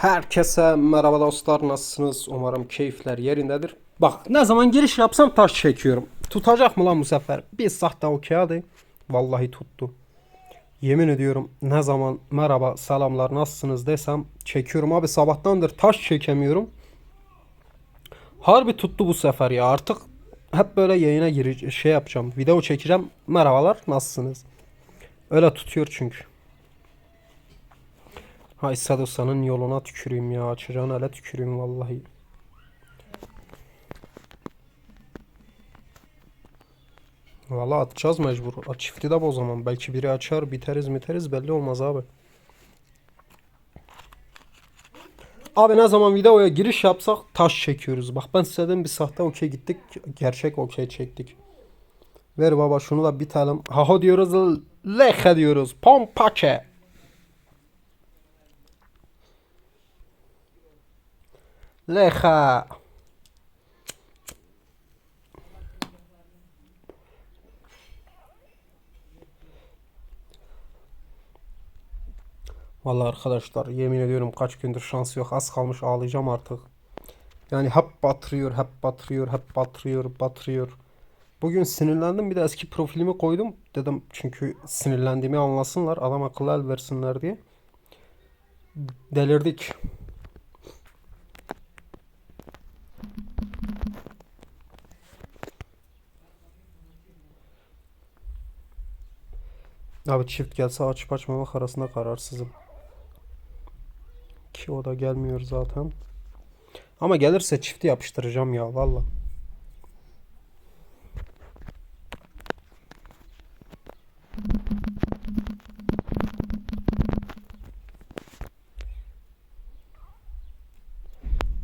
Herkese merhaba dostlar nasılsınız? Umarım keyifler yerindedir. Bak ne zaman giriş yapsam taş çekiyorum. Tutacak mı lan bu sefer? Bir sahte okey hadi. Vallahi tuttu. Yemin ediyorum ne zaman merhaba selamlar nasılsınız desem çekiyorum abi sabahtandır taş çekemiyorum. Harbi tuttu bu sefer ya artık hep böyle yayına gireceğim şey yapacağım video çekeceğim merhabalar nasılsınız öyle tutuyor çünkü. Hay Sadosa'nın yoluna tüküreyim ya. Açacağın ele tüküreyim vallahi. Valla atacağız mecbur. Çifti de bu zaman. Belki biri açar biteriz miteriz belli olmaz abi. Abi ne zaman videoya giriş yapsak taş çekiyoruz. Bak ben size bir sahte okey gittik. Gerçek okey çektik. Ver baba şunu da bitelim. Haho diyoruz. Lehe diyoruz. Pompache. Leha. Vallahi arkadaşlar yemin ediyorum kaç gündür şans yok. Az kalmış ağlayacağım artık. Yani hep batırıyor, hep batırıyor, hep batırıyor, batırıyor. Bugün sinirlendim bir de eski profilimi koydum. Dedim çünkü sinirlendiğimi anlasınlar. Adam akıllı el versinler diye. Delirdik. Abi çift gelse açıp açmamak arasında kararsızım. Ki o da gelmiyor zaten. Ama gelirse çifti yapıştıracağım ya valla.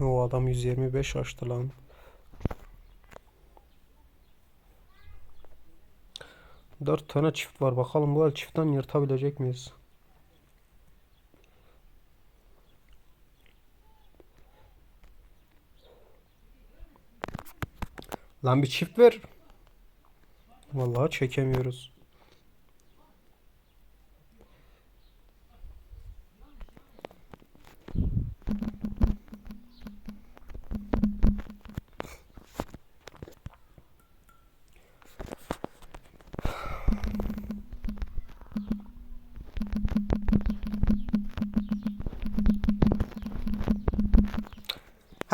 O adam 125 açtı lan. Dört tane çift var. Bakalım bu el çiftten yırtabilecek miyiz? Lan bir çift ver. Vallahi çekemiyoruz.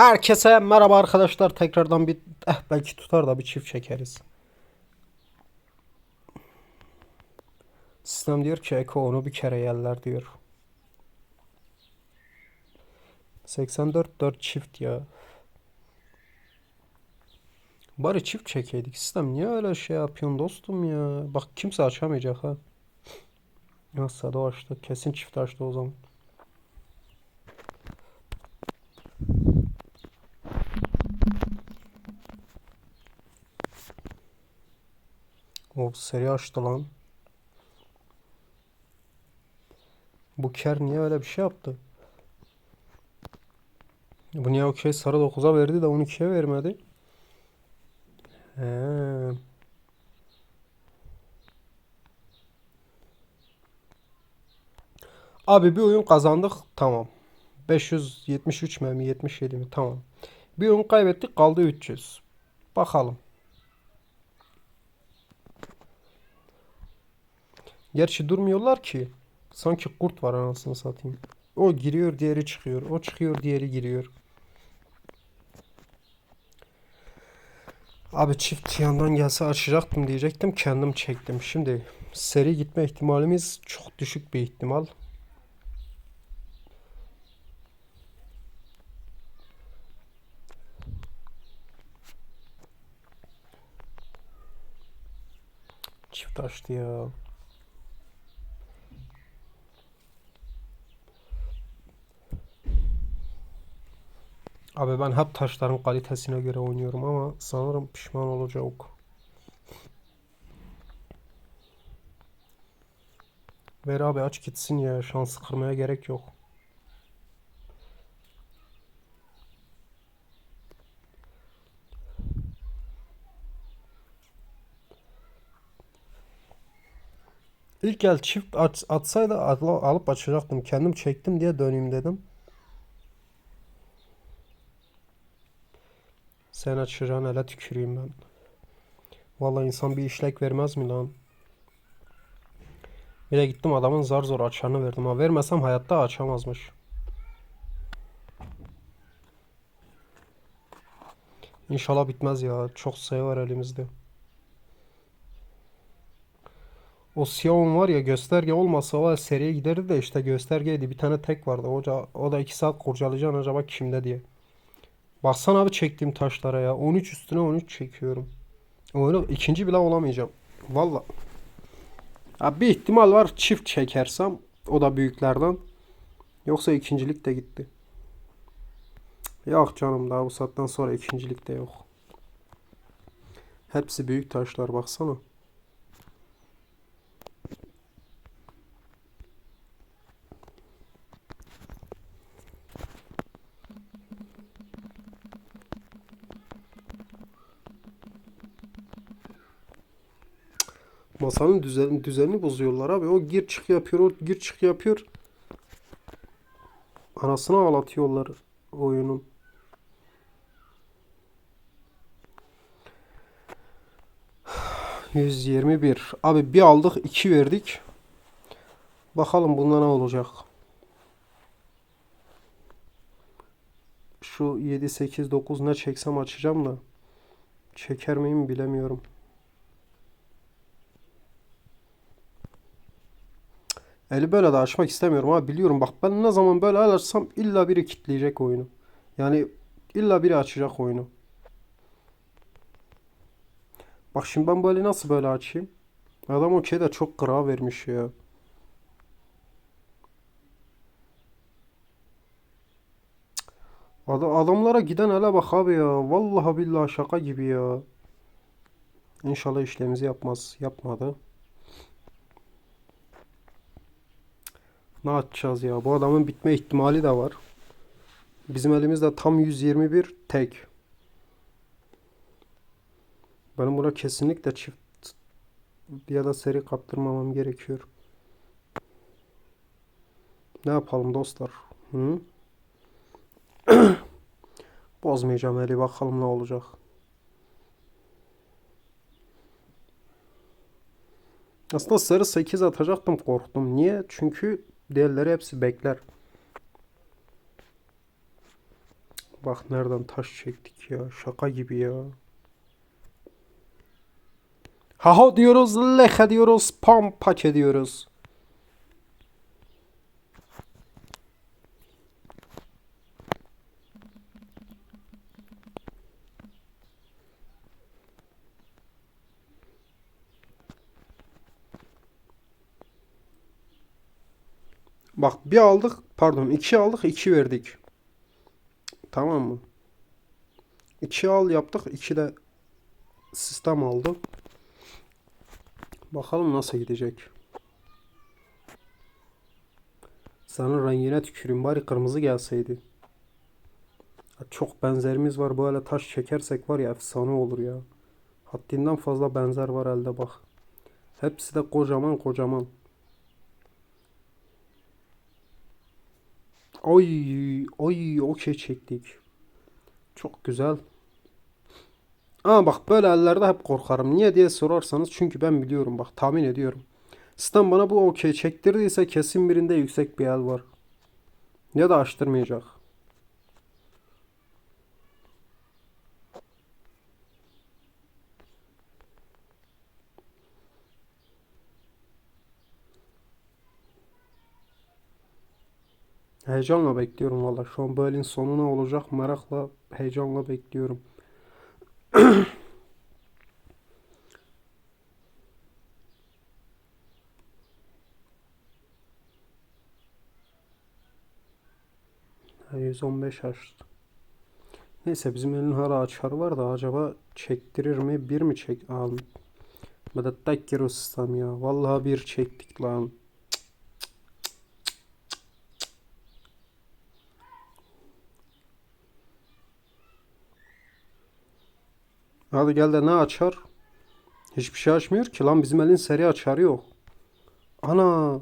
Herkese merhaba arkadaşlar. Tekrardan bir eh belki tutar da bir çift çekeriz. Sistem diyor ki Eko onu bir kere yerler diyor. 84 4 çift ya. Bari çift çekeydik. Sistem niye öyle şey yapıyorsun dostum ya? Bak kimse açamayacak ha. Nasıl da açtı. Kesin çift açtı o zaman. O seri açtı lan. Bu ker niye öyle bir şey yaptı? Bu niye okey sarı 9'a verdi de 12'ye vermedi? He. Abi bir oyun kazandık. Tamam. 573 mi 77 mi? Tamam. Bir oyun kaybettik kaldı 300. Bakalım. Gerçi durmuyorlar ki. Sanki kurt var anasını satayım. O giriyor diğeri çıkıyor. O çıkıyor diğeri giriyor. Abi çift yandan gelse açacaktım diyecektim. Kendim çektim. Şimdi seri gitme ihtimalimiz çok düşük bir ihtimal. Çift açtı ya. Abi ben hep taşların kalitesine göre oynuyorum ama sanırım pişman olacak. Ver abi aç gitsin ya. Şansı kırmaya gerek yok. İlk el çift at, atsaydı alıp açacaktım. Kendim çektim diye döneyim dedim. Sen açacağın hele tüküreyim ben. Vallahi insan bir işlek vermez mi lan? Bir de gittim adamın zar zor açanı verdim. Ha vermesem hayatta açamazmış. İnşallah bitmez ya. Çok sayı var elimizde. O Xiaomi var ya gösterge olmasa o seriye giderdi de işte göstergeydi. Bir tane tek vardı. Hoca, o da 2 saat kurcalayacaksın acaba kimde diye. Baksana abi çektiğim taşlara ya. 13 üstüne 13 çekiyorum. Öyle ikinci bile olamayacağım. Valla. Abi bir ihtimal var çift çekersem. O da büyüklerden. Yoksa ikincilik de gitti. Yok canım daha bu saatten sonra ikincilik de yok. Hepsi büyük taşlar baksana. Masanın düzen, düzenini bozuyorlar abi. O gir çık yapıyor, o gir çık yapıyor. Anasını ağlatıyorlar oyunun. ...121. Abi bir aldık, iki verdik. Bakalım bunda ne olacak. Şu 7, 8, 9 ne çeksem açacağım da. Çeker miyim bilemiyorum. Eli böyle de açmak istemiyorum ama biliyorum bak ben ne zaman böyle açsam illa biri kitleyecek oyunu. Yani illa biri açacak oyunu. Bak şimdi ben böyle nasıl böyle açayım? Adam okey de çok kıra vermiş ya. Ad- adamlara giden hele bak abi ya. Vallahi billahi şaka gibi ya. İnşallah işlemimizi yapmaz. Yapmadı. Ne yapacağız ya? Bu adamın bitme ihtimali de var. Bizim elimizde tam 121 tek. Benim buna kesinlikle çift ya da seri kaptırmamam gerekiyor. Ne yapalım dostlar? Hı? Bozmayacağım eli bakalım ne olacak. Aslında sarı 8 atacaktım korktum. Niye? Çünkü diğerleri hepsi bekler. Bak nereden taş çektik ya. Şaka gibi ya. Haha diyoruz, lehe diyoruz, pampaç ediyoruz. Bak bir aldık, pardon iki aldık, iki verdik. Tamam mı? İki al yaptık, iki de sistem aldı. Bakalım nasıl gidecek. Senin rengine tüküreyim bari kırmızı gelseydi. Çok benzerimiz var böyle taş çekersek var ya efsane olur ya. Haddinden fazla benzer var elde bak. Hepsi de kocaman kocaman. Oy oy okey çektik. Çok güzel. Ama bak böyle ellerde hep korkarım. Niye diye sorarsanız çünkü ben biliyorum bak tahmin ediyorum. Sistem bana bu okey çektirdiyse kesin birinde yüksek bir el var. Ya da açtırmayacak. Heyecanla bekliyorum valla. Şu an böyle sonu ne olacak merakla heyecanla bekliyorum. Ha, 115 açtı. Neyse bizim elin hala açarı var da acaba çektirir mi? Bir mi çek? Al. Medet sistem ya. Vallahi bir çektik lan. Hadi gel de ne açar? Hiçbir şey açmıyor ki lan bizim elin seri açarı yok. Ana.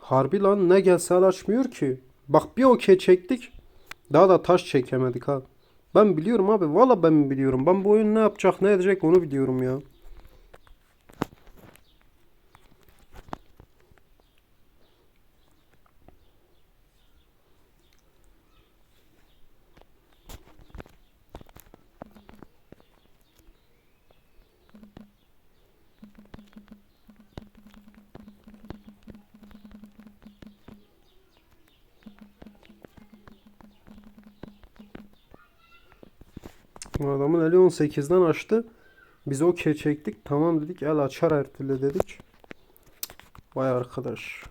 Harbi lan ne gelse el açmıyor ki. Bak bir okey çektik. Daha da taş çekemedik ha. Ben biliyorum abi. Valla ben biliyorum. Ben bu oyun ne yapacak ne edecek onu biliyorum ya. Adamın eli 18'den açtı. Biz okey çektik. Tamam dedik. El açar her dedik. Vay arkadaş.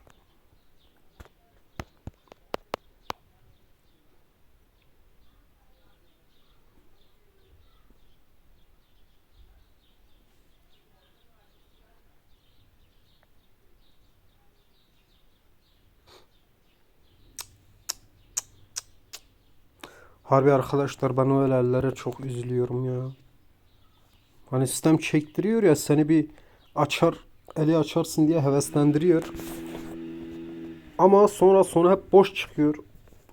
Harbi arkadaşlar ben öyle ellere çok üzülüyorum ya. Hani sistem çektiriyor ya seni bir açar eli açarsın diye heveslendiriyor. Ama sonra sonra hep boş çıkıyor.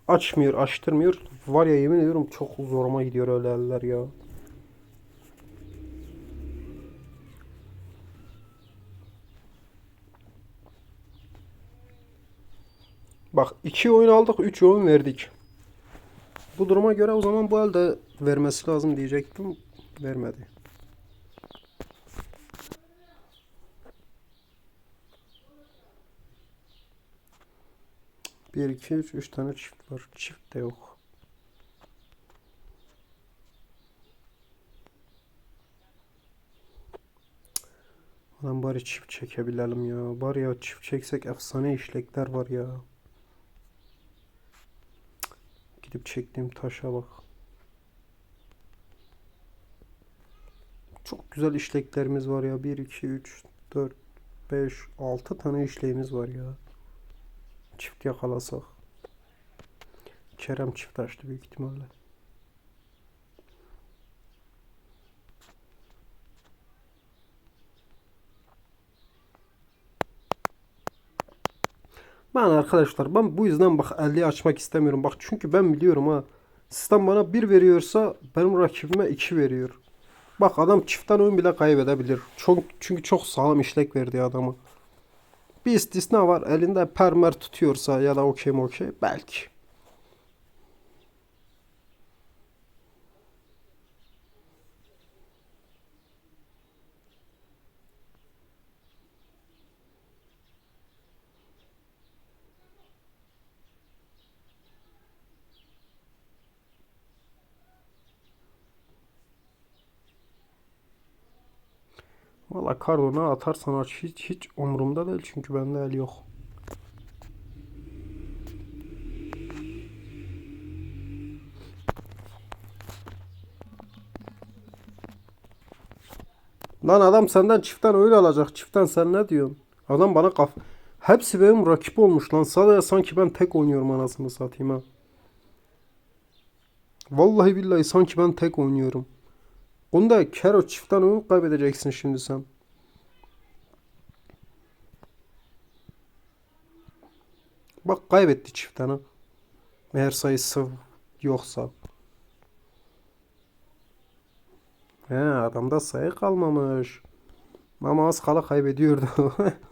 Açmıyor, açtırmıyor. Var ya yemin ediyorum çok zoruma gidiyor öyle eller ya. Bak iki oyun aldık, üç oyun verdik. Bu duruma göre o zaman bu elde vermesi lazım diyecektim. Vermedi. Bir, iki, üç, üç tane çift var. Çift de yok. Lan bari çift çekebilelim ya. Bari ya çift çeksek efsane işlekler var ya. Gidip çektiğim taşa bak. Çok güzel işleklerimiz var ya. 1, 2, 3, 4, 5, 6 tane işleğimiz var ya. Çift yakalasak. Kerem çift açtı büyük ihtimalle. Ben arkadaşlar ben bu yüzden bak 50'yi açmak istemiyorum. Bak çünkü ben biliyorum ha. Sistem bana 1 veriyorsa benim rakibime 2 veriyor. Bak adam çiftten oyun bile kaybedebilir. Çok, çünkü çok sağlam işlek verdi adamı. Bir istisna var. Elinde permer tutuyorsa ya da okey okey belki. Valla Cardona atarsan aç hiç hiç umurumda değil çünkü bende el yok. Lan adam senden çiftten öyle alacak. Çiftten sen ne diyorsun? Adam bana kaf... Hepsi benim rakip olmuş lan. Sadece sanki ben tek oynuyorum anasını satayım ha. Vallahi billahi sanki ben tek oynuyorum. Bunda Kero çiftten oyun kaybedeceksin şimdi sen. Bak kaybetti çiftten ha. Eğer sayısı yoksa. He adamda sayı kalmamış. Ama az kala kaybediyordu.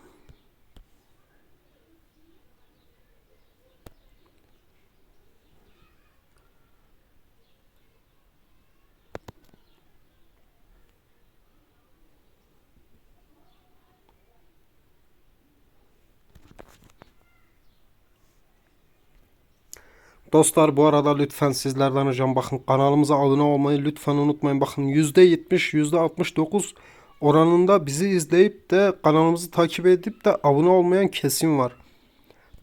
Dostlar bu arada lütfen sizlerden ricam bakın kanalımıza abone olmayı lütfen unutmayın. Bakın %70 %69 oranında bizi izleyip de kanalımızı takip edip de abone olmayan kesim var.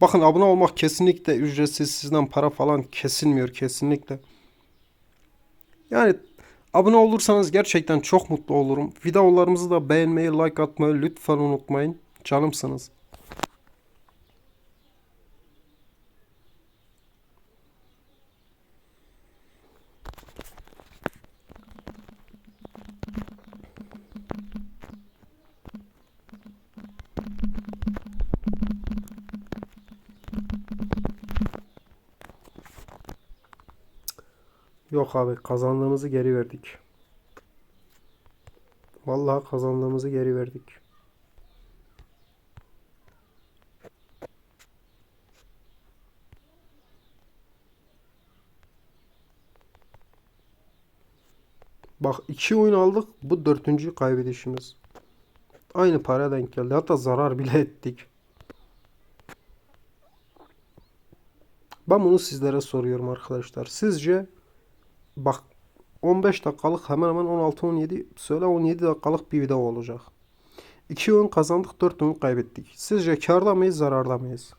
Bakın abone olmak kesinlikle ücretsiz sizden para falan kesilmiyor kesinlikle. Yani abone olursanız gerçekten çok mutlu olurum. Videolarımızı da beğenmeyi, like atmayı lütfen unutmayın. Canımsınız. Yok abi kazandığımızı geri verdik. Vallahi kazandığımızı geri verdik. Bak iki oyun aldık. Bu dördüncü kaybedişimiz. Aynı para denk geldi. Hatta zarar bile ettik. Ben bunu sizlere soruyorum arkadaşlar. Sizce bak 15 dakikalık hemen hemen 16-17 söyle 17 dakikalık bir video olacak. 2 oyun kazandık 4 oyun kaybettik. Sizce karda mıyız zararda mıyız?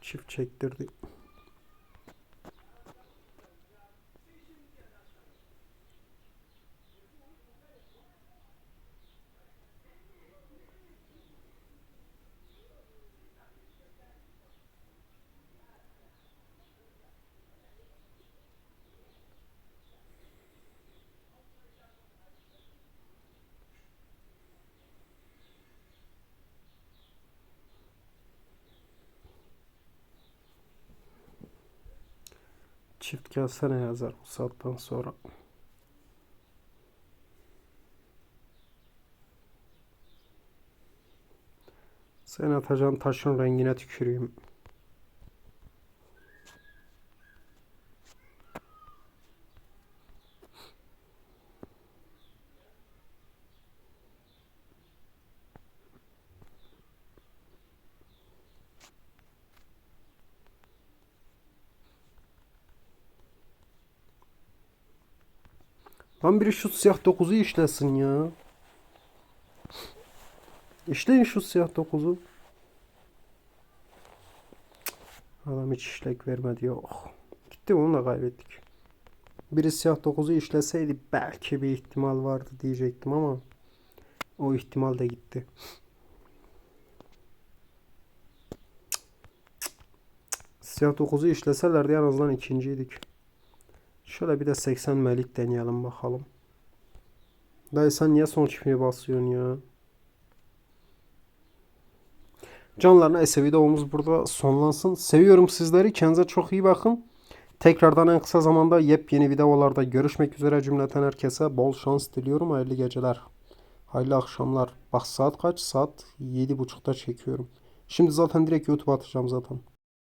Çift çektirdi. Çift gelsene yazar bu saatten sonra. Sen atacağın taşın rengine tüküreyim. Lan biri şu siyah 9'u işlesin ya. İşleyin şu siyah 9'u. Adam hiç işlek vermedi yok. Gitti onu da kaybettik. Biri siyah 9'u işleseydi belki bir ihtimal vardı diyecektim ama o ihtimal de gitti. Siyah 9'u işleselerdi en azından ikinciydik. Şöyle bir de 80 melik deneyelim bakalım. Dayı sen niye son çiftliğe basıyorsun ya? Canlarına ese videomuz burada sonlansın. Seviyorum sizleri. Kendinize çok iyi bakın. Tekrardan en kısa zamanda yepyeni videolarda görüşmek üzere cümleten herkese bol şans diliyorum. Hayırlı geceler. Hayırlı akşamlar. Bak saat kaç? Saat 7.30'da çekiyorum. Şimdi zaten direkt YouTube atacağım zaten.